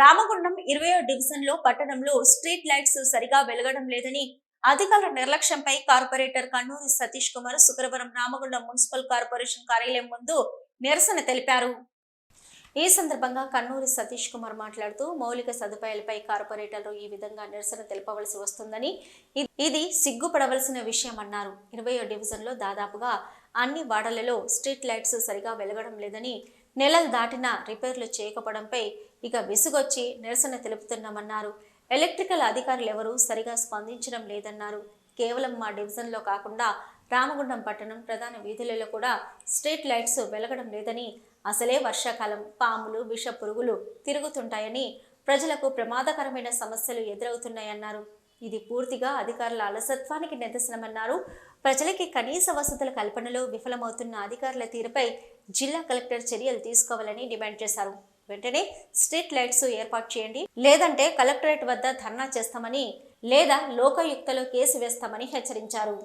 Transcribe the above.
రామగుండం ఇరవయో డివిజన్లో పట్టణంలో స్ట్రీట్ లైట్స్ సరిగా వెలగడం లేదని అధికారుల నిర్లక్ష్యంపై కార్పొరేటర్ కన్నూరి సతీష్ కుమార్ శుక్రవారం రామగుండం మున్సిపల్ కార్పొరేషన్ కార్యాలయం ముందు నిరసన తెలిపారు. ఈ సందర్భంగా కన్నూరి సతీష్ కుమార్ మాట్లాడుతూ మౌలిక సదుపాయాలపై కార్పొరేటర్లు ఈ విధంగా నిరసన తెలపవలసి వస్తుందని ఇది సిగ్గుపడవలసిన విషయం అన్నారు. ఇరవయో డివిజన్లో దాదాపుగా అన్ని వాడలలో స్ట్రీట్ లైట్స్ సరిగా వెలగడం లేదని నెలలు దాటినా రిపేర్లు చేయకపోవడంపై ఇక విసుగొచ్చి నిరసన తెలుపుతున్నామన్నారు. ఎలక్ట్రికల్ అధికారులు ఎవరూ సరిగా స్పందించడం లేదన్నారు. కేవలం మా డివిజన్లో కాకుండా రామగుండం పట్టణం ప్రధాన వీధులలో కూడా స్ట్రీట్ లైట్స్ వెలగడం లేదని అసలే వర్షాకాలం. పాములు విష పురుగులు తిరుగుతుంటాయని ప్రజలకు ప్రమాదకరమైన సమస్యలు ఎదురవుతున్నాయన్నారు. ఇది పూర్తిగా అధికారుల అలసత్వానికి నిదర్శనమన్నారు. ప్రజలకి కనీస వసతుల కల్పనలో విఫలమవుతున్న అధికారుల తీరుపై జిల్లా కలెక్టర్ చర్యలు తీసుకోవాలని డిమాండ్ చేశారు. వెంటనే స్ట్రీట్ లైట్స్ ఏర్పాటు చేయండి. లేదంటే కలెక్టరేట్ వద్ద ధర్నా చేస్తామని లేదా లోకయుక్తలో కేసు వేస్తామని హెచ్చరించారు.